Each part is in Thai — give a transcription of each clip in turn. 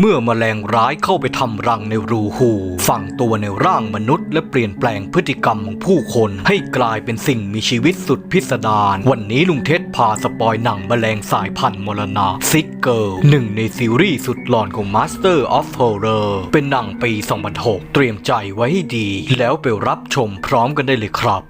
เมื่อมแมลงร้ายเข้าไปทำรังในรูหูฝังตัวในร่างมนุษย์ และเปลี่ยนแปลงพฤติกรรมของผู้คน ให้กลายเป็นสิ่งมีชีวิตสุดพิสดารวันนี้ลุงเทศพาสปอยหนังแมลงสายพันธุ์มรณะซิกเกิลหนึ่งในซีรีส์สุดหลอนของ Master of Horror เป็นหนังปี 2006 เตรียมใจไว้ให้ดี แล้วไปรับชมพร้อมกันได้เลยครับ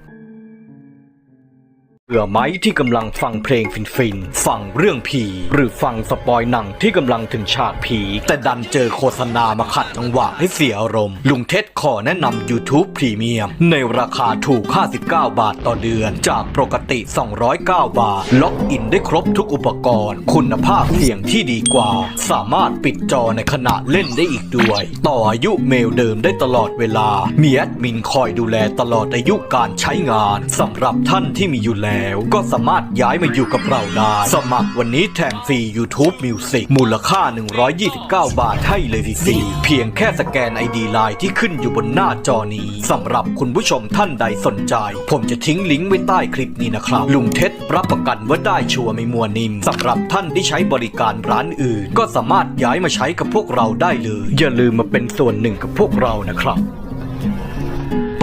เผื่อไหมที่กำลังฟังเพลงฟินๆฟังเรื่องผี หรือฟังสปอยหนังที่กำลังถึงฉากผี แต่ดันเจอโฆษณามาขัดจังหวะให้เสียอารมณ์ ลุงเท็ดขอแนะนำ YouTube Premium ในราคาถูก 59 บาทต่อเดือน จากปกติ 209 บาท ล็อกอินได้ครบทุกอุปกรณ์ คุณภาพเสียงที่ดีกว่า สามารถปิดจอในขณะเล่นได้อีกด้วย ต่ออายุเมลเดิมได้ตลอดเวลามีแอดมินคอยดูแลตลอดอายุการใช้งานสำหรับท่านที่มีอยู่แล้วก็สามารถย้ายมาอยู่กับเราได้ สมัครวันนี้แถมฟรี YouTube Music มูลค่า 129 บาทให้เลยทีซีเพียงแค่สแกน ID ไลน์ที่ขึ้นอยู่บนหน้าจอนี้สำหรับคุณผู้ชมท่านใดสนใจ ผมจะทิ้งลิงก์ไว้ใต้คลิปนี้นะครับ ลุงเท็ดรับประกันว่าได้ชัวร์ไม่มัวนิ่มสำหรับท่านที่ใช้บริการร้านอื่น ก็สามารถย้ายมาใช้กับพวกเราได้เลย อย่าลืมมาเป็นส่วนหนึ่งกับพวกเรานะครับ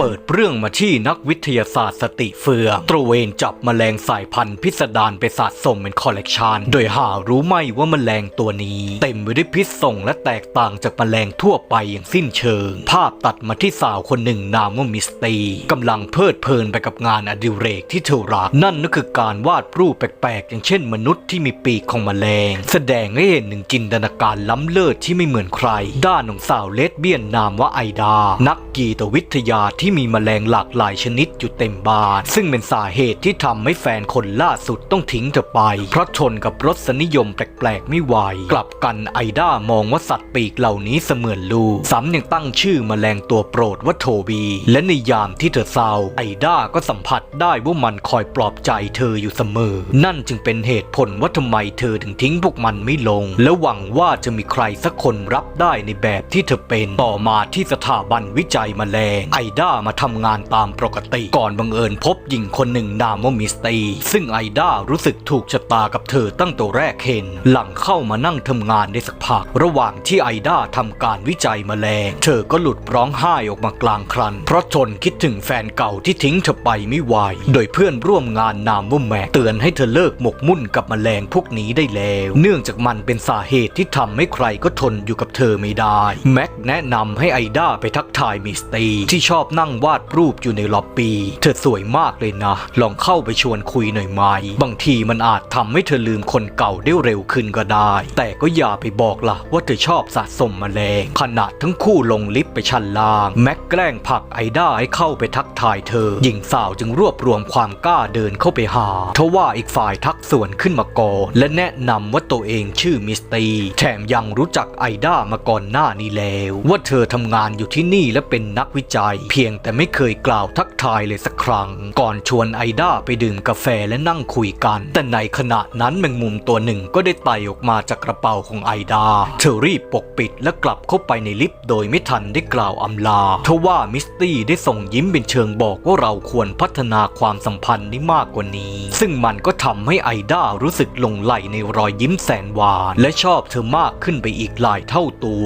ปิดเรื่องมาที่นักวิทยาศาสตร์สติเฟืองตระเวนจับแมลงสายพันธุ์พิสดารไปสะสมเป็นคอลเลกชันโดยหารู้ไหมว่าแมลงตัวนี้ เต็มไปด้วยพิษส่งและแตกต่างจากแมลงทั่วไปอย่างสิ้นเชิง ภาพตัดมาที่สาวคนหนึ่งนามว่ามิสตีกำลังเพลิดเพลินไปกับงานอดิเรกที่เธอรักนั่นก็คือการวาดรูปแปลกๆ อย่างเช่นมนุษย์ที่มีปีกของแมลง แสดงให้เห็นถึงจินตนาการล้ำเลิศที่ไม่เหมือนใคร ด้านของสาวเลสเบี้ยนนามว่าไอดา นักกีตวิทยาที่มีแมลงหลากหลายชนิดอยู่เต็มบ้าน ซึ่งเป็นสาเหตุที่ทำให้แฟนคนล่าสุดต้องทิ้งเธอไป เพราะทนกับรสนิยมแปลกๆไม่ไหว กลับกันไอด้ามองว่าสัตว์ปีกเหล่านี้เสมือนลูกซ้ำยังตั้งชื่อแมลงตัวโปรดว่าโทบี และในยามที่เธอเศร้าไอด้าก็สัมผัสได้ว่ามันคอยปลอบใจเธออยู่เสมอ นั่นจึงเป็นเหตุผลว่าทำไมเธอถึงทิ้งพวกมันไม่ลง และหวังว่าจะมีใครสักคนรับได้ในแบบที่เธอเป็น ต่อมาที่สถาบันวิจัยแมลงไอด้ามาทำงานตามปกติ ก่อนบังเอิญพบหญิงคนหนึ่งนามว่ามิสตีซึ่งไอด้ารู้สึกถูกชะตากับเธอตั้งแต่แรกเห็น หลังเข้ามานั่งทำงานได้สักพัก ระหว่างที่ไอด้าทำการวิจัยแมลง เธอก็หลุดร้องไห้ออกมากลางครัน เพราะทนคิดถึงแฟนเก่าที่ทิ้งเธอไปไม่ไหวโดยเพื่อนร่วมงานนามว่าแม็กเตือนให้เธอเลิกหมกมุ่นกับแมลงพวกนี้ได้แล้ว เนื่องจากมันเป็นสาเหตุที่ทำให้ใครก็ทนอยู่กับเธอไม่ได้แม็กแนะนำให้ไอด้าไปทักทายมิสตีที่ชอบนั่งวาดรูปอยู่ในล็อบบี้เธอสวยมากเลยนะ ลองเข้าไปชวนคุยหน่อยไหมบางทีมันอาจทำให้เธอลืมคนเก่าได้เร็วขึ้นก็ได้ แต่ก็อย่าไปบอกล่ะว่าเธอชอบสะสมแมลงขณะทั้งคู่ลงลิฟต์ไปชั้นล่าง แม็กแกล้งผลักไอด้าให้เข้าไปทักทายเธอ หญิงสาวจึงรวบรวมความกล้าเดินเข้าไปหาทว่าอีกฝ่ายทักส่วนขึ้นมาก่อนและแนะนำว่าตัวเองชื่อมิสตีแถมยังรู้จักไอด้ามาก่อนหน้านี้แล้ว ว่าเธอทำงานอยู่ที่นี่และเป็นนักวิจัย เพียงแต่ไม่เคยกล่าวทักทายเลยสักครั้ง ก่อนชวนไอด้าไปดื่มกาแฟและนั่งคุยกัน แต่ในขณะนั้นแมงมุมตัวหนึ่งก็ได้ไต่ออกมาจากกระเป๋าของไอดา เธอรีบปกปิดและกลับเข้าไปในลิฟต์โดยไม่ทันได้กล่าวอำลาทว่ามิสตี้ได้ส่งยิ้มเป็นเชิงบอกว่าเราควรพัฒนาความสัมพันธ์ได้มากกว่านี้ ซึ่งมันก็ทำให้ไอด้ารู้สึกหลงไหลในรอยยิ้มแสนหวาน และชอบเธอมากขึ้นไปอีกหลายเท่าตัว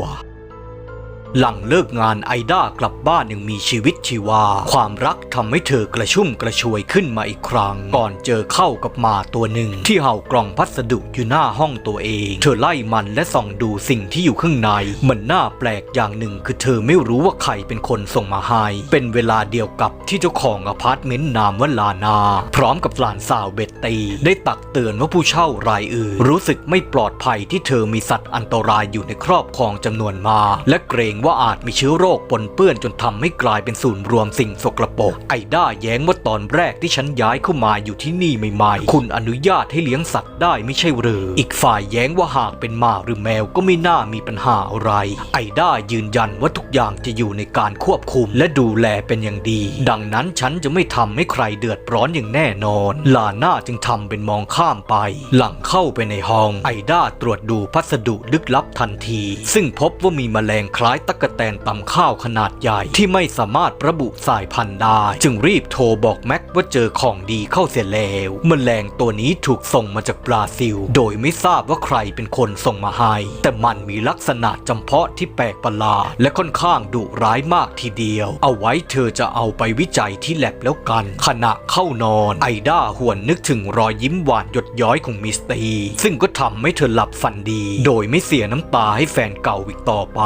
หลังเลิกงานไอด้ากลับบ้านยังมีชีวิตชีวา ความรักทำให้เธอกระชุ่มกระชวยขึ้นมาอีกครั้ง ก่อนเจอเข้ากับหมาตัวหนึ่ง ที่เห่ากล่องพัสดุอยู่หน้าห้องตัวเอง เธอไล่มันและส่องดูสิ่งที่อยู่ข้างใน มันน่าแปลกอย่างหนึ่งคือเธอไม่รู้ว่าใครเป็นคนส่งมาให้ เป็นเวลาเดียวกับที่เจ้าของอพาร์ตเมนต์นามว่าลานา พร้อมกับหลานสาวเบตตี ได้ตักเตือนว่าผู้เช่ารายอื่น รู้สึกไม่ปลอดภัยที่เธอมีสัตว์อันตรายอยู่ในครอบครองจำนวนมากและเกรงว่าอาจมีเชื้อโรคปนเปื้อนจนทำให้กลายเป็นศูนย์รวมสิ่งสกรปรกไอด้าแย้งว่าตอนแรกที่ฉันย้ายเข้ามาอยู่ที่นี่ใหม่ๆ คุณอนุญาตให้เลี้ยงสัตว์ได้ไม่ใช่หรือ อีกฝ่ายแย้งว่าหากเป็นหมาหรือแมวก็ไม่น่ามีปัญหาอะไร ไอด้ายืนยันว่าทุกอย่างจะอยู่ในการควบคุมและดูแลเป็นอย่างดี ดังนั้นฉันจะไม่ทำให้ใครเดือดร้อนอย่างแน่นอน ลาน่าจึงทำเป็นมองข้ามไป หลังเข้าไปในห้อง ไอด้าตรวจดูพัสดุลึกลับทันที ซึ่งพบว่ามีแมลงคล้ายตะกแตนตำข้าวขนาดใหญ่ที่ไม่สามารถระบุสายพันธุ์ได้ จึงรีบโทรบอกแม็กว่าเจอของดีเข้าเสียแล้วแมลงตัวนี้ถูกส่งมาจากบราซิล โดยไม่ทราบว่าใครเป็นคนส่งมาให้ แต่มันมีลักษณะจำเพาะที่แปลกประหลาดและค่อนข้างดุร้ายมากทีเดียว เอาไว้เธอจะเอาไปวิจัยที่แลบแล้วกัน ขณะเข้านอนไอด้าหวนนึกถึงรอยยิ้มหวานหยดย้อยของมิสตีซึ่งก็ทำให้เธอหลับฝันดี โดยไม่เสียน้ำตาให้แฟนเก่าอีกต่อไป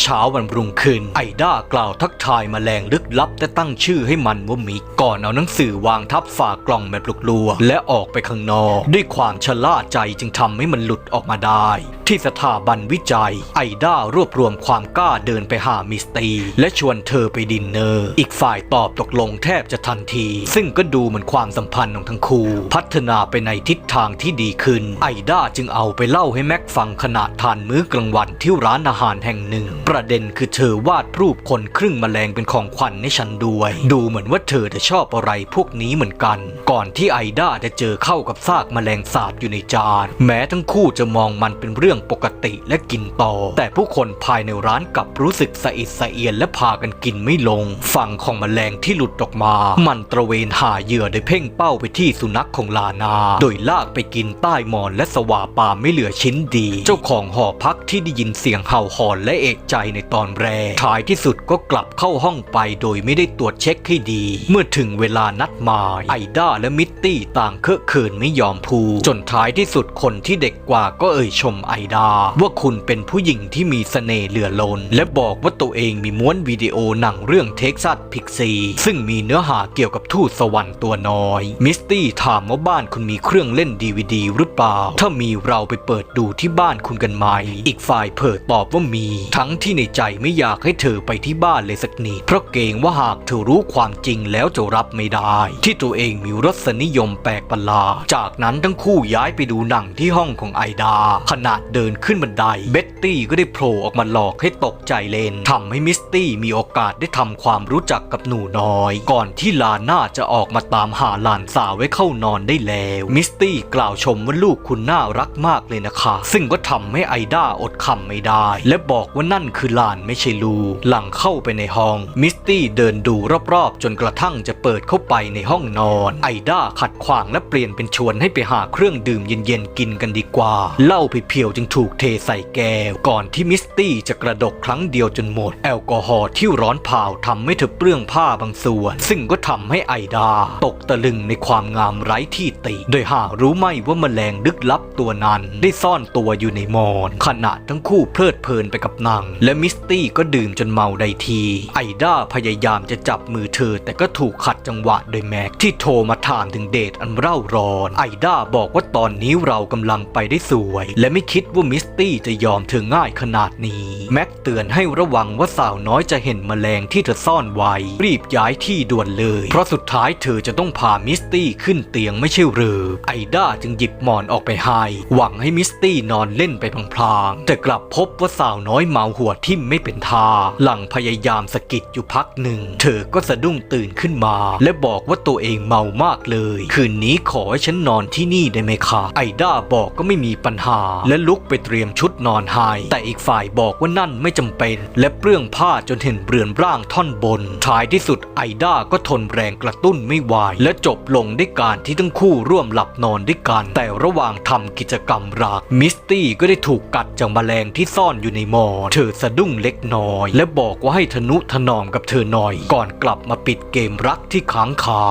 เช้าวันรุ่งขึ้นไอด้ากล่าวทักทายมแมลงลึกลับและตั้งชื่อให้มันว่ามิกก่อนเอาหนังสือวางทับฝากล่องแบบลุกลัวๆและออกไปข้างนอก ด้วยความชะล่าใจจึงทำให้มันหลุดออกมาได้ ที่สถาบันวิจัย ไอด้ารวบรวมความกล้าเดินไปหามิสตี และชวนเธอไปดินเนอร์ อีกฝ่ายตอบตกลงแทบจะทันที ซึ่งก็ดูเหมือนความสัมพันธ์ของทั้งคู่ พัฒนาไปในทิศทางที่ดีขึ้น ไอด้าจึงเอาไปเล่าให้แม็กฟังขณะทานมื้อกลางวันที่ร้านอาหารแห่งหนึ่ง ประเด็นคือเธอวาดรูปคนครึ่งแมลงเป็นของขวัญให้ฉันด้วย ดูเหมือนว่าเธอจะชอบอะไรพวกนี้เหมือนกัน ก่อนที่ไอด้าจะเจอเข้ากับซากแมลงสาบอยู่ในจาน แม้ทั้งคู่จะมองมันเป็นเรื่องปกติและกินต่อ แต่ผู้คนภายในร้านกลับรู้สึกสะอิดสะเอียนและพากันกินไม่ลง ฝั่งของแมลงที่หลุดออกมา มันตระเวนหาเหยื่อโดยเพ่งเป้าไปที่สุนัขของลานา โดยลากไปกินใต้หมอนและสวาปาไม่เหลือชิ้นดี เจ้าของหอพักที่ได้ยินเสียงเห่าหอนและเอกใจในตอนแรกท้ายที่สุดก็กลับเข้าห้องไปโดยไม่ได้ตรวจเช็คให้ดี เมื่อถึงเวลานัดหมายไอด้าและมิตตี้ต่างเคอะเขินไม่ยอมพู จนท้ายที่สุดคนที่เด็กกว่าก็เอ่ยชมไอดา ว่าคุณเป็นผู้หญิงที่มีเสน่ห์เหลือล้นและบอกว่าตัวเองมีม้วนวิดีโอหนังเรื่องเท็กซัสพิกซีซึ่งมีเนื้อหาเกี่ยวกับทูตสวรรค์ตัวน้อย มิสตี้ถามว่าบ้านคุณมีเครื่องเล่นดีวดีหรือเปล่า ถ้ามีเราไปเปิดดูที่บ้านคุณกันไหม อีกฝ่ายเผยตอบว่ามี ทั้งที่ในใจไม่อยากให้เธอไปที่บ้านเลยสักนิดเพราะเกรงว่าหากเธอรู้ความจริงแล้วจะรับไม่ได้ ที่ตัวเองมีรสนิยมแปลกประหลาดจากนั้นทั้งคู่ย้ายไปดูหนังที่ห้องของไอดาขณะเดินขึ้นบันได เบ็ตตี้ก็ได้โผล่ออกมาหลอกให้ตกใจเลนทำให้มิสตี้มีโอกาสได้ทำความรู้จักกับหนูน้อย ก่อนที่ลาน่าจะออกมาตามหาหลานสาวไว้เข้านอนได้แล้ว มิสตี้กล่าวชมว่าลูกคุณน่ารักมากเลยนะคะ ซึ่งก็ทำให้ไอดาอดคำไม่ได้ และบอกว่านั่นคือหลานไม่ใช่ลูกหลังเข้าไปในห้อง มิสตี้เดินดูรอบๆ จนกระทั่งจะเปิดเข้าไปในห้องนอน ไอด้าขัดขวางและเปลี่ยนเป็นชวนให้ไปหาเครื่องดื่มเย็นๆกินกันดีกว่าเล้าเพียวๆจึงถูกเทใส่แก้ว ก่อนที่มิสตี้จะกระดกครั้งเดียวจนหมด แอลกอฮอล์ที่ร้อนเผาทำให้เธอเปลื้องผ้าบางส่วน ซึ่งก็ทำให้ไอดา ตกตะลึงในความงามไร้ที่ติ โดยหารู้ไหมว่าแมลงลึกลับตัวนั้น ได้ซ่อนตัวอยู่ในมอนขณะทั้งคู่เพลิดเพลินไปกับนังและมิสตี้ก็ดื่มจนเมาได้ที ไอดาพยายามจะจับมือเธอ แต่ก็ถูกขัดจังหวะโดยแม็กที่โทรมาถามถึงเดทอันเร่าร้อน ไอดาบอกว่าตอนนี้เรากำลังไปได้สวย และไม่คิดว่ามิสตี้จะยอมเธอง่ายขนาดนี้ แม็กเตือนให้ระวังว่าสาวน้อยจะเห็นแมลงที่เธอซ่อนไว้ รีบย้ายที่ด่วนเลย เพราะสุดท้ายเธอจะต้องพามิสตี้ขึ้นเตียงไม่ใช่หรือไอด้าจึงหยิบหมอนออกไปให้หวังให้มิสตี้นอนเล่นไปพลางๆแต่กลับพบว่าสาวน้อยเมาหัวทิ่มไม่เป็นท่าหลังพยายามสะกิดอยู่พักหนึ่ง เธอก็สะดุ้งตื่นขึ้นมา และบอกว่าตัวเองเมามากเลย คืนนี้ขอให้ฉันนอนที่นี่ได้ไหมคะไอด้าบอกก็ไม่มีปัญหา และลุกไปเตรียมชุดนอนให้แต่อีกฝ่ายบอกว่านั่นไม่จำเป็น และเปลื้องผ้าจนเห็นเรือนร่างท่อนบน ท้ายที่สุดไอด้าก็ทนแรงกระตุ้นไม่ไหวและจบลงด้วยการที่ทั้งคู่ร่วมหลับนอนด้วยกัน แต่ระหว่างทำกิจกรรมรักมิสตี้ก็ได้ถูกกัดจากแมลงที่ซ่อนอยู่ในหมอนเธอสะดุ้งเล็กน้อย และบอกว่าให้ทนุถนอมกับเธอหน่อย ก่อนกลับมาปิดเกมรักที่ค้างคา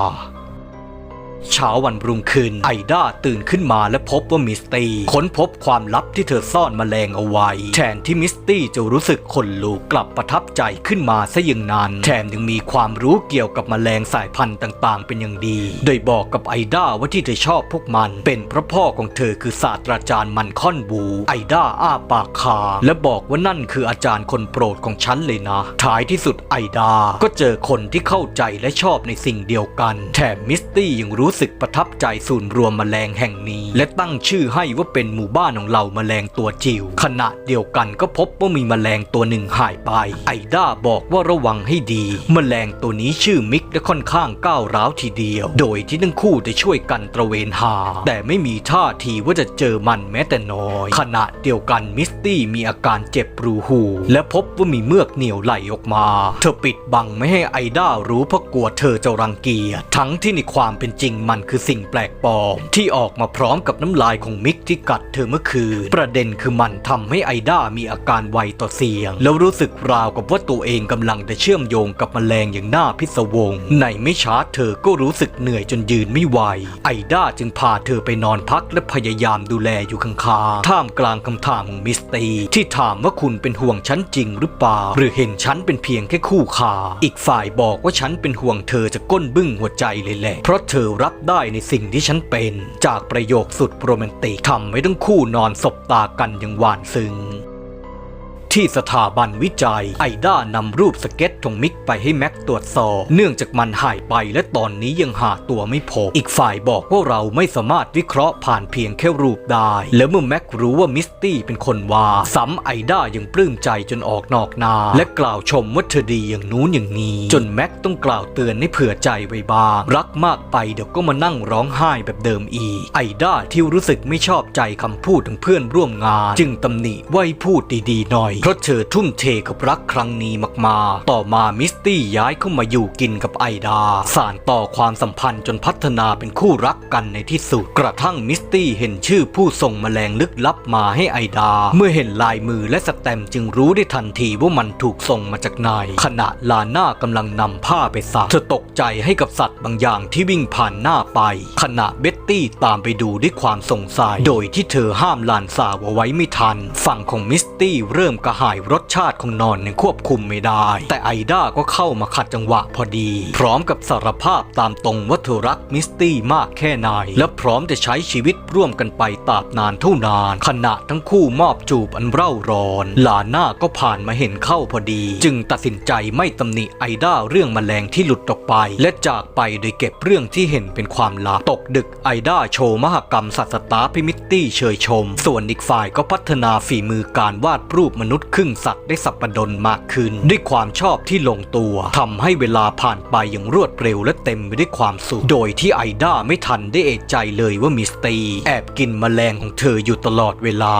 เช้าวันรุ่งขึ้นไอด้าตื่นขึ้นมาและพบว่ามิสตี้ค้นพบความลับที่เธอซ่อนมแมลงเอาไว้ แทนที่มิสตี้จะรู้สึกขนลุกกลับประทับใจขึ้นมาซะอย่างนั้น แถมยังมีความรู้เกี่ยวกับมแมลงสายพันธุ์ต่างๆ เป็นอย่างดี โดยบอกกับไอด้าว่าที่เธอชอบพวกมัน เป็นเพราะพ่อของเธอคือศาสตราจารย์มันค่อนบูไอด้าอ้าปากค้างและบอกว่านั่นคืออาจารย์คนโปรดของฉันเลยนะท้ายที่สุดไอด้าก็เจอคนที่เข้าใจและชอบในสิ่งเดียวกัน แถมมิสตี้ยังรู้รู้สึกประทับใจศูนย์รวมแมลงแห่งนี้ และตั้งชื่อให้ว่าเป็นหมู่บ้านของเราแมลงตัวจิ๋วขณะเดียวกันก็พบว่ามีแมลงตัวหนึ่งหายไป ไอด้าบอกว่าระวังให้ดีแมลงตัวนี้ชื่อมิกและค่อนข้างก้าวร้าวทีเดียว โดยที่ทั้งคู่ได้ช่วยกันตระเวนหา แต่ไม่มีท่าทีว่าจะเจอมันแม้แต่น้อย ขณะเดียวกันมิสตี้มีอาการเจ็บรูหู และพบว่ามีเมือกเหนียวไหลออกมา เธอปิดบังไม่ให้ไอด้ารู้เพราะกลัวเธอจะรังเกียจทั้งที่ในความเป็นจริงมันคือสิ่งแปลกปลอม ที่ออกมาพร้อมกับน้ำลายของมิกที่กัดเธอเมื่อคืน ประเด็นคือมันทำให้ไอด้ามีอาการไวต่อเสียง แล้วรู้สึกราวกับว่าตัวเองกำลังจะเชื่อมโยงกับแมลงอย่างน่าพิศวง ในไม่ช้าเธอก็รู้สึกเหนื่อยจนยืนไม่ไหว ไอด้าจึงพาเธอไปนอนพักและพยายามดูแลอยู่ข้างๆท่ามกลางคำถามของมิสตีที่ถามว่าคุณเป็นห่วงฉันจริงหรือเปล่า หรือเห็นฉันเป็นเพียงแค่คู่ขาอีกฝ่ายบอกว่าฉันเป็นห่วงเธอจะก้นบึ้งหัวใจเลยแหละเพราะเธอรับบได้ในสิ่งที่ฉันเป็น จากประโยคสุดโรแมนติกทำให้ทั้งคู่นอนสบตากันอย่างหวานซึ้ง ที่สถาบันวิจัย ไอด้านำรูปสเก็ตของมิกไปให้แม็กตรวจสอบ เนื่องจากมันหายไปและตอนนี้ยังหาตัวไม่พบ อีกฝ่ายบอกว่าเราไม่สามารถวิเคราะห์ผ่านเพียงแค่รูปได้ แล้วเมื่อแม็กรู้ว่ามิสตี้เป็นคนวาซ้ำไอด้ายังปลื้มใจจนออกนอกนา และกล่าวชมว่าเธอดีอย่างนู้นอย่างนี้ จนแม็กต้องกล่าวเตือนให้เผื่อใจไว้บ้างรักมากไปเดี๋ยวก็มานั่งร้องไห้แบบเดิมอีก ไอด้าที่รู้สึกไม่ชอบใจคำพูดของเพื่อนร่วมงาน จึงตำหนิว่าให้พูดดีๆหน่อยเพราะเธอทุ่มเทกับรักครั้งนี้มากๆ ต่อมามิสตี้ย้ายเข้ามาอยู่กินกับไอดา สานต่อความสัมพันธ์จนพัฒนาเป็นคู่รักกันในที่สุด กระทั่งมิสตี้เห็นชื่อผู้ส่งแมลงลึกลับมาให้ไอดา เมื่อเห็นลายมือและสแตมป์จึงรู้ได้ทันทีว่ามันถูกส่งมาจากไหนขณะลาน่ากำลังนำผ้าไปซักเธอตกใจให้กับสัตว์บางอย่างที่วิ่งผ่านหน้าไป ขณะเบ็ตตี้ตามไปดูด้วยความสงสัย โดยที่เธอห้ามลานสาวเอาไว้ไม่ทัน ฝั่งของมิสตี้เริ่มกระหายรสชาติของนอนยังควบคุมไม่ได้ แต่ไอด้าก็เข้ามาขัดจังหวะพอดี พร้อมกับสารภาพตามตรงว่าเธอรักมิสตี้มากแค่ไหนและพร้อมจะใช้ชีวิตร่วมกันไปตราบนานเท่านาน ขณะทั้งคู่มอบจูบอันเร่าร้อน ลาน่าก็ผ่านมาเห็นเข้าพอดี จึงตัดสินใจไม่ตำหนิไอด้าเรื่องแมลงที่หลุดออกไป และจากไปโดยเก็บเรื่องที่เห็นเป็นความลับตกดึกไอด้าโชว์มหกรรมสัตว์สตาร์พิมิตตี้เชยชม ส่วนอีกฝ่ายก็พัฒนาฝีมือการวาดรูปมนุษย์ครึ่งสัตว์ได้สับปะดนมากขึ้น ด้วยความชอบที่ลงตัวทำให้เวลาผ่านไปอย่างรวดเร็วและเต็มไปด้วยความสุข โดยที่ไอด้าไม่ทันได้เอะใจเลยว่ามิสตีแอบกินแมลงของเธออยู่ตลอดเวลา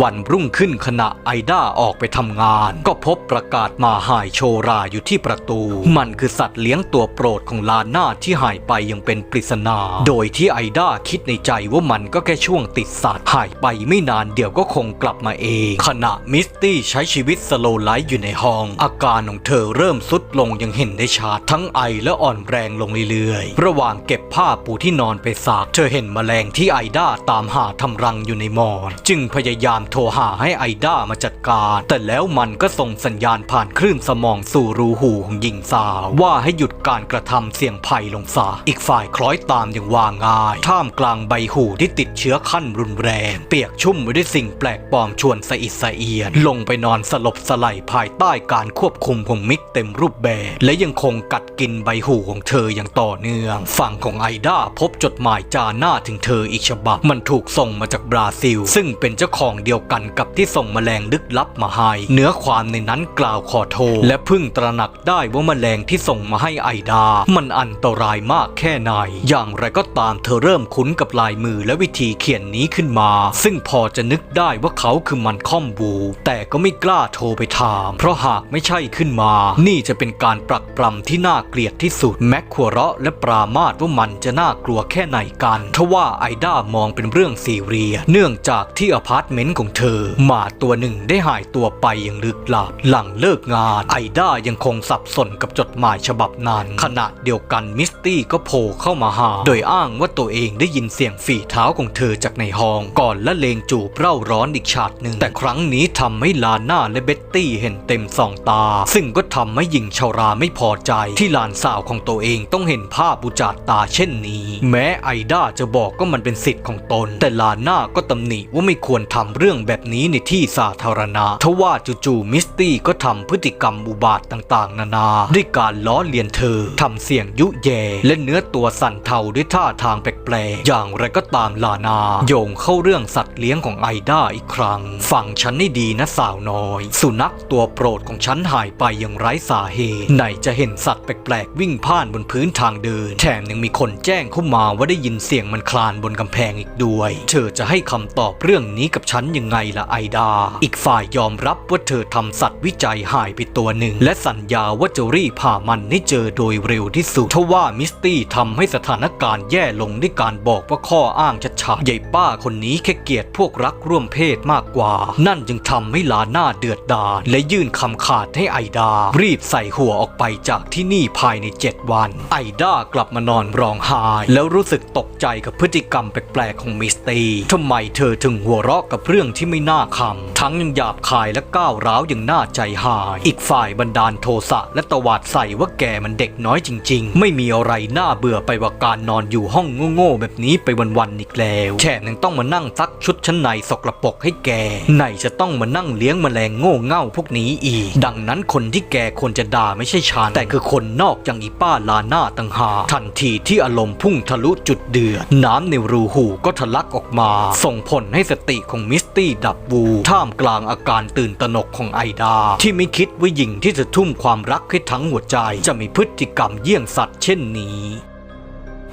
วันรุ่งขึ้นขณะไอด้าออกไปทำงาน ก็พบประกาศมาหายโชราอยู่ที่ประตู มันคือสัตว์เลี้ยงตัวโปรดของลาน่าที่หายไปยังเป็นปริศนา โดยที่ไอด้าคิดในใจว่ามันก็แค่ช่วงติดสัตว์หายไปไม่นานเดี๋ยวก็คงกลับมาเอง ขณะมิสตี้ใช้ชีวิตสโลไลฟ์อยู่ในห้อง อาการของเธอเริ่มสุดลงยังเห็นได้ชัดทั้งไอและอ่อนแรงลงเรื่อยๆ ระหว่างเก็บผ้าปูที่นอนไปสากเธอเห็นแมลงที่ไอด้าตามหาทำรังอยู่ในหมอน จึงพยายามโทรหาให้ไอด้ามาจัดการ แต่แล้วมันก็ส่งสัญญาณผ่านคลื่นสมองสู่รูหูของหญิงสาว ว่าให้หยุดการกระทำเสี่ยงภัยลงซะอีกฝ่ายคล้อยตามอย่างว่าง่าย ท่ามกลางใบหูที่ติดเชื้อขั้นรุนแรง เปียกชุ่มไปด้วยสิ่งแปลกปลอมชวนสะอิดสะเอียน ลงไปนอนสลบสลายภายใต้การควบคุมของมิกเต็มรูปแบบ และยังคงกัดกินใบหูของเธออย่างต่อเนื่อง ฝั่งของไอด้าพบจดหมายจาหน้าถึงเธออีกฉบับ มันถูกส่งมาจากบราซิล ซึ่งเป็นเจ้าของเดียวกันกับที่ส่งแมลงลึกลับมาให้ เนื้อความในนั้นกล่าวขอโทษ และพึ่งตระหนักได้ว่าแมลงที่ส่งมาให้ไอดา มันอันตรายมากแค่ไหน อย่างไรก็ตามเธอเริ่มคุ้นกับลายมือและวิธีเขียนนี้ขึ้นมา ซึ่งพอจะนึกได้ว่าเขาคือมันคอมบู แต่ก็ไม่กล้าโทรไปถาม เพราะหากไม่ใช่ขึ้นมา นี่จะเป็นการปรักปรำที่น่าเกลียดที่สุดแม็กขัวเราะและปรามาดว่ามันจะน่ากลัวแค่ไหนกันทว่าไอด้ามองเป็นเรื่องซีเรีย เนื่องจากที่อพาร์ตเมนต์ของเธอ หมาตัวหนึ่งได้หายตัวไปอย่างลึกลับ หลังเลิกงาน ไอด้ายังคงสับสนกับจดหมายฉบับนั้น ขณะเดียวกันมิสตี้ก็โผล่เข้ามาหา โดยอ้างว่าตัวเองได้ยินเสียงฝีเท้าของเธอจากในห้อง ก่อนละเลงจูบเร่าร้อนอีกฉากหนึ่ง แต่ครั้งนี้ทำให้ลาน่าและเบ็ตตี้เห็นเต็มสองตา ซึ่งก็ทำให้หญิงชาราไม่พอใจที่หลานสาวของตัวเองต้องเห็นภาพบุจาตาเช่นนี้ แม้ไอด้าจะบอกก็มันเป็นสิทธิ์ของตน แต่ลาน่าก็ตำหนิว่าไม่ควรทำเรื่องรื่องแบบนี้ในที่สาธารณะทว่าจู่ๆมิสตี้ก็ทำพฤติกรรมอุบาทต่างๆ นานาด้วยการล้อเลียนเธอทำเสียงยุแย และเนื้อตัวสั่นเทาด้วยท่าทางแปลกๆอย่างไรก็ตามลานา โยงเข้าเรื่องสัตว์เลี้ยงของไอด้าอีกครั้งฟังฉันให้ดีนะสาวน้อย สุนัขตัวโปรดของฉันหายไปอย่างไร้สาเหตุไหนจะเห็นสัตว์แปลกๆวิ่งผ่านบนพื้นทางเดิน แถมยังมีคนแจ้งเข้ามาว่าได้ยินเสียงมันคลานบนกำแพงอีกด้วย เธอจะให้คำตอบเรื่องนี้กับฉันยังไงล่ะไอดา อีกฝ่ายยอมรับว่าเธอทำสัตว์วิจัยหายไปตัวหนึ่ง และสัญญาว่าจะรีบพามันให้เจอโดยเร็วที่สุดทว่ามิสตี้ทำให้สถานการณ์แย่ลงด้วยการบอกว่าข้ออ้างชัดๆใหญ่ป้าคนนี้แค่เกลียดพวกรักร่วมเพศมากกว่า นั่นจึงทำให้ลาหน้าเดือดดาลและยื่นคำขาดให้ไอดา รีบใส่หัวออกไปจากที่นี่ภายใน 7 วัน ไอดากลับมานอนร้องไห้แล้วรู้สึกตกใจกับพฤติกรรมแปลกๆของมิสตี้ทำไมเธอถึงหัวเราะกับเรื่องที่ไม่น่าคำ ทั้งยังหยาบคายและก้าวร้าวอย่างน่าใจหาย อีกฝ่ายบันดาลโทสะและตวาดใส่ว่าแกมันเด็กน้อยจริง ๆ ไม่มีอะไรน่าเบื่อไปกว่าการนอนอยู่ห้องโง่ๆแบบนี้ไปวันๆอีกแล้วแถมยังต้องมานั่งซักชุดชั้นในสกรปรกให้แกไหนจะต้องมานั่งเลี้ยงแมลงโง่เง่าพวกนี้อีก ดังนั้นคนที่แกควรจะด่าไม่ใช่ฉันแต่คือคนนอกอย่างอีป้าลาหน้าต่างหากทันทีที่อารมณ์พุ่งทะลุจุดเดือดน้ำในรูหูก็ทะลักออกมา ส่งผลให้สติของมิสตี้ดับวูท่ามกลางอาการตื่นตระหนกของไอดา ที่ไม่คิดว่าหญิงที่จะทุ่มความรักให้ทั้งหัวใจ จะมีพฤติกรรมเยี่ยงสัตว์เช่นนี้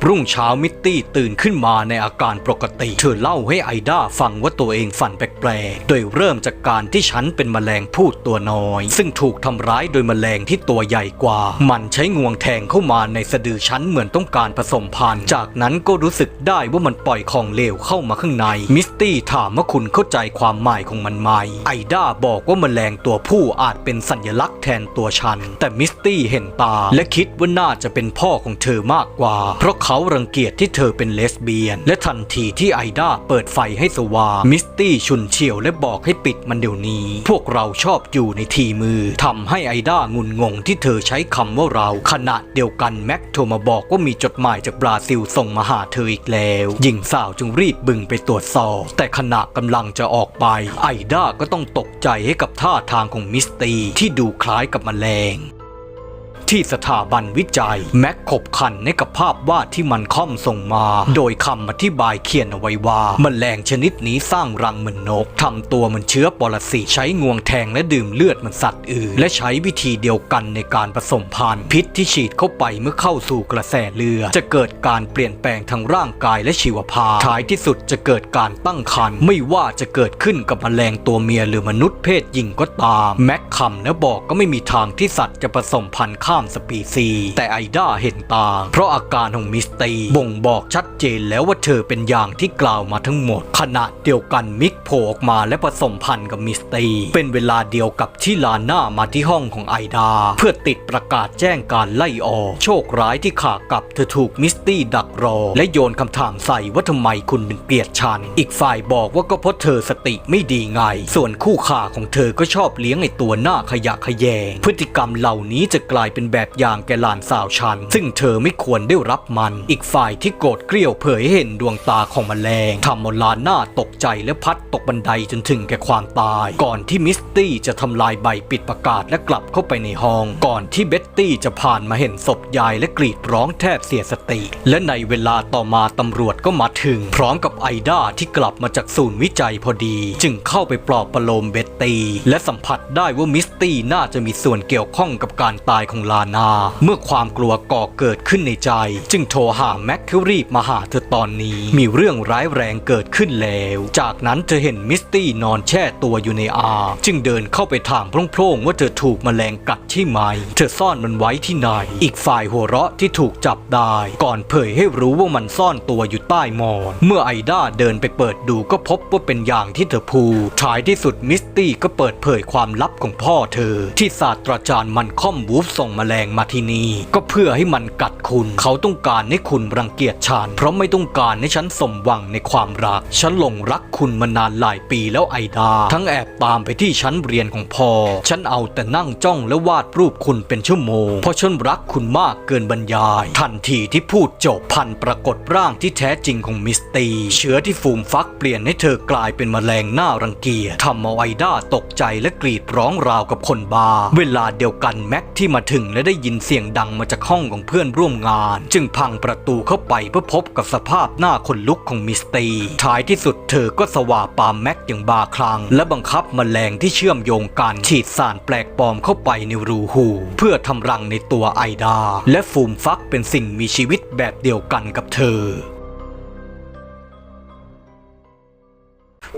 รุ่งเช้ามิตตี้ตื่นขึ้นมาในอาการปกติ เธอเล่าให้ไอด้าฟังว่าตัวเองฝันแปลกๆ โดยเริ่มจากการที่ฉันเป็นแมลงพูดตัวน้อย ซึ่งถูกทำร้ายโดยแมลงที่ตัวใหญ่กว่า มันใช้งวงแทงเข้ามาในสะดือฉันเหมือนต้องการผสมพันธุ์ จากนั้นก็รู้สึกได้ว่ามันปล่อยของเลวเข้ามาข้างใน มิสตี้ถามว่าคุณเข้าใจความหมายของมันไหม ไอด้าบอกว่าแมลงตัวผู้อาจเป็นสัญลักษณ์แทนตัวฉัน แต่มิสตี้เห็นตา และคิดว่าน่าจะเป็นพ่อของเธอมากกว่า เพราะเขารังเกียจที่เธอเป็นเลสเบียน และทันทีที่ไอด้าเปิดไฟให้สว่างมิสตี้ชุนเฉียวและบอกให้ปิดมันเดี๋ยวนี้ พวกเราชอบอยู่ในทีมือทำให้ไอด้างุนงงที่เธอใช้คำว่าเรา ขณะเดียวกันแม็กโทรมาบอกว่ามีจดหมายจากบราซิลส่งมาหาเธออีกแล้วหญิงสาวจึงรีบบึงไปตรวจสอบ แต่ขณะกำลังจะออกไป ไอด้าก็ต้องตกใจให้กับท่าทางของมิสตี้ที่ดูคล้ายกับแมลง ที่สถาบันวิจัย แม็กขบขันในกับภาพวาดที่มันค่อมส่งมา โดยคำอธิบายเขียนเอาไว้ว่าแมลงชนิดนี้สร้างรังเหมือนนกทำตัวเหมันเชื้อปรสิตใช้งวงแทงและดื่มเลือดเหมันสัตว์อื่น และใช้วิธีเดียวกันในการผสมพันธุ์พิษ ที่ฉีดเข้าไปเมื่อเข้าสู่กระแสเลือดจะเกิดการเปลี่ยนแปลงทางร่างกายและชีวภาพท้ายที่สุดจะเกิดการตั้งครรภ์ไม่ว่าจะเกิดขึ้นกับแมลงตัวเมียหรือมนุษย์เพศหญิงก็ตามแม็กคำและบอกก็ไม่มีทางที่สัตว์จะผสมพันธุ์ข้ามสปีซีแต่ไอด้าเห็นต่าง เพราะอาการของมิสตีบ่งบอกชัดเจนแล้วว่าเธอเป็นอย่างที่กล่าวมาทั้งหมด ขณะเดียวกันมิกโผล่ออกมาและผสมพันธุ์กับมิสตีเป็นเวลาเดียวกับที่ลาน่ามาที่ห้องของไอดา เพื่อติดประกาศแจ้งการไล่ออก โชคร้ายที่ขากลับเธอถูกมิสตี้ดักรอ และโยนคำถามใส่ว่าทำไมคุณถึงเกลียดฉัน อีกฝ่ายบอกว่าก็เพราะเธอสติไม่ดีไง ส่วนคู่ขาของเธอก็ชอบเลี้ยงไอตัวหน้าขยะขยง พฤติกรรมเหล่านี้จะกลายเป็นแบบอย่างแก่หลานสาวฉัน ซึ่งเธอไม่ควรได้รับมัน อีกฝ่ายที่โกรธเกรี้ยวเผยให้เห็นดวงตาของแมลงทำเอาลาน่าตกใจและพัดตกบันไดจนถึงแก่ความตาย ก่อนที่มิสตี้จะทำลายใบปิดประกาศและกลับเข้าไปในห้อง ก่อนที่เบ็ตตี้จะพาผ่านมาเห็นศพยายและกรีดร้องแทบเสียสติ และในเวลาต่อมาตำรวจก็มาถึง พร้อมกับไอด้าที่กลับมาจากศูนย์วิจัยพอดี จึงเข้าไปปลอบประโลมเบ็ตตี้และสัมผัสได้ว่ามิสตี้น่าจะมีส่วนเกี่ยวข้องกับการตายของลานา เมื่อความกลัวก่อเกิดขึ้นในใจ จึงโทรหาแม็กคิวรีบมาหาเธอตอนนี้ มีเรื่องร้ายแรงเกิดขึ้นแล้ว จากนั้นเธอเห็นมิสตี้นอนแช่ตัวอยู่ในอา จึงเดินเข้าไปถามโพร่งๆว่าเธอถูกแมลงกัดใช่ไหม เธอซ่อนมันไว้ที่ไหนอีกฝ่ายหัวเราะที่ถูกจับได้ ก่อนเผยให้รู้ว่ามันซ่อนตัวอยู่ใต้หมอน เมื่อไอด้าเดินไปเปิดดูก็พบว่าเป็นอย่างที่เธอพูดท้ายที่สุดมิสตี้ก็เปิดเผยความลับของพ่อเธอ ที่ศาสตราจารย์มันคอมวูฟส่งแมลงมาที่นี่ก็เพื่อให้มันกัดคุณ เขาต้องการให้คุณรังเกียจฉันเพราะไม่ต้องการให้ฉันสมหวังในความรัก ฉันหลงรักคุณมานานหลายปีแล้วไอดา ทั้งแอบตามไปที่ชั้นเรียนของพ่อ ฉันเอาแต่นั่งจ้องและวาดรูปคุณเป็นชั่วโมงเพราะฉันรักคุณมากเกินบรรยาย ทันทีที่พูดจบพันปรากฏร่างที่แท้จริงของมิสตีเชื้อที่ฟูมฟักเปลี่ยนให้เธอกลายเป็นแมลงหน้ารังเกียจทำเอาไอด้าตกใจและกรีดร้องราวกับคนบาเวลาเดียวกันแม็กที่มาถึงและได้ยินเสียงดังมาจากห้องของเพื่อนร่วมงาน จึงพังประตูเข้าไปเพื่อพบกับสภาพหน้าคนลุกของมิสตีท้ายที่สุดเธอก็สว่าปามแม็กอย่างบาคลัง และบังคับแมลงที่เชื่อมโยงกันฉีดสารแปลกปลอมเข้าไปในรูหู เพื่อทำรังในตัวไอดา และฟูมฟักเป็นสิ่งมีชีวิตแบบเดียวกันกับเธอ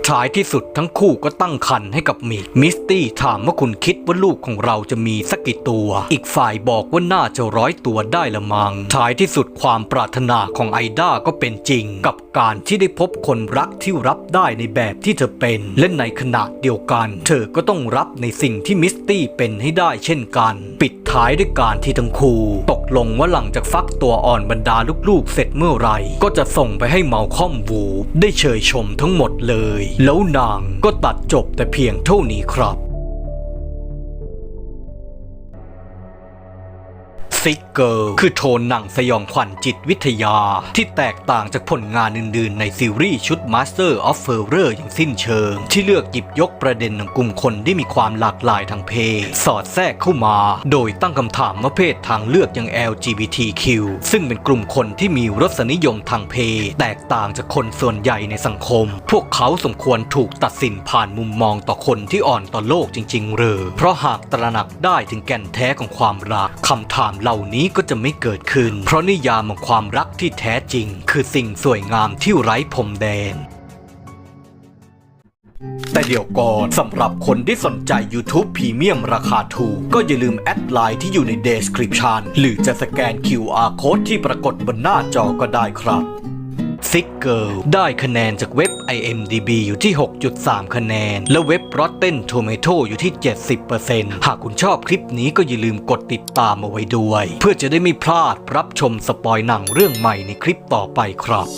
ท้ายที่สุดทั้งคู่ก็ตั้งคันให้กับมิกมิสตี้ถามว่าคุณคิดว่าลูกของเราจะมีสักกี่ตัว อีกฝ่ายบอกว่าน่าจะร้อยตัวได้ละมังท้ายที่สุดความปรารถนาของไอด้าก็เป็นจริง กับการที่ได้พบคนรักที่รับได้ในแบบที่เธอเป็น และในขณะเดียวกัน เธอก็ต้องรับในสิ่งที่มิสตี้เป็นให้ได้เช่นกัน ปิดท้ายด้วยการที่ทั้งคู่ตกลงว่าหลังจากฟักตัวอ่อนบรรดาลูกๆ เสร็จเมื่อไหร่ก็จะส่งไปให้เมาคอมวูได้เชยชมทั้งหมดเลยแล้วนางก็ตัดจบแต่เพียงเท่านี้ครับซิกเกิลคือโทนหนังสยองขวัญจิตวิทยา ที่แตกต่างจากผลงานอื่นๆ ในซีรีส์ชุด Master of f u r o r อย่างสิ้นเชิง ที่เลือกหยิบยกประเด็นของกลุ่มคนที่มีความหลากหลายทางเพศ สอดแทรกเข้ามา โดยตั้งคำถามว่าเพศทางเลือกอย่าง LGBTQ ซึ่งเป็นกลุ่มคนที่มีรสนิยมทางเพศ แตกต่างจากคนส่วนใหญ่ในสังคม พวกเขาสมควรถูกตัดสินผ่านมุมมองต่อคนที่อ่อนต่อโลกจริง ๆ หรือ เพราะหากตระหนักได้ถึงแก่นแท้ของความรักคำถามเหล่านี้ี้ก็จะไม่เกิดขึ้น เพราะนิยามของความรักที่แท้จริง คือสิ่งสวยงามที่ไร้พรมแดนแต่เดี๋ยวก่อนสำหรับคนที่สนใจ YouTube พรีเมียมราคาถูก ก็อย่าลืมแอดไลน์ที่อยู่ใน Description หรือจะสแกน QR Code ที่ปรากฏบนหน้าจอก็ได้ครับ Sick Girl ได้คะแนนจากเว็บ IMDB อยู่ที่ 6.3 คะแนน และเว็บ Rotten Tomato อยู่ที่ 70%หากคุณชอบคลิปนี้ก็อย่าลืมกดติดตามเอาไว้ด้วย เพื่อจะได้ไม่พลาดรับชมสปอยหนังเรื่องใหม่ในคลิปต่อไปครับ